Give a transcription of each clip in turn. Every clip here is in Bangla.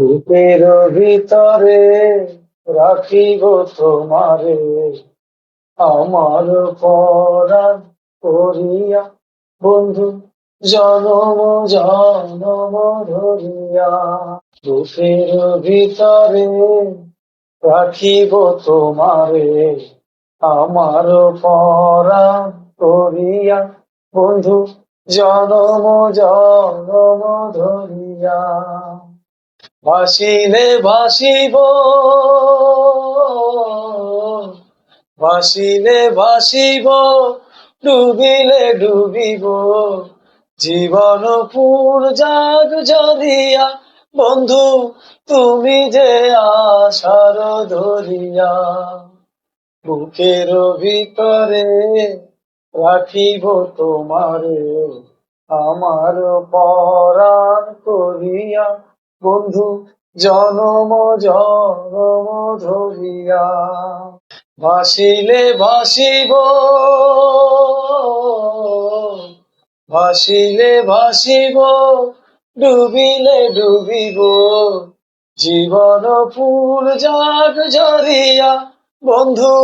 বুকের ভিতরে রাখিব তোমারে। আমার পরাণ করিয়া, বন্ধু, জনম জনম ধরিয়া বুকের ভিতরে রাখিব তোমারে। আমার পরা করিয়া, বন্ধু, জনম জনম ধরিয়া ভাসিলে ভাসিব ভাসিলে ভাসিব, ডুবিলে ডুবিব। জীবন পুর জাগ জরিয়া বন্ধু তুমি যে আশার ধরিয়া। বুকের ভিতরে রাখিব তোমারে, আমার পরাণ করিয়া। বন্ধু, জনম জনম ধরিয়া ভাসিলে ভাসিব ভাসিলে ভাসিব, ডুবিলে ডুবিব। জীবন ফুল জাগ জরিয়া বন্ধু,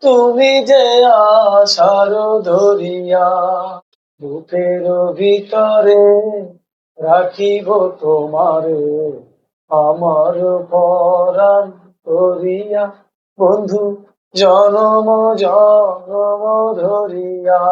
তুমি যে আশার ধরিয়া, বুকের ভিতরে রাখিব তোমারে আমার পরাণ করিয়া। বন্ধু জনম জনম ধরিয়া।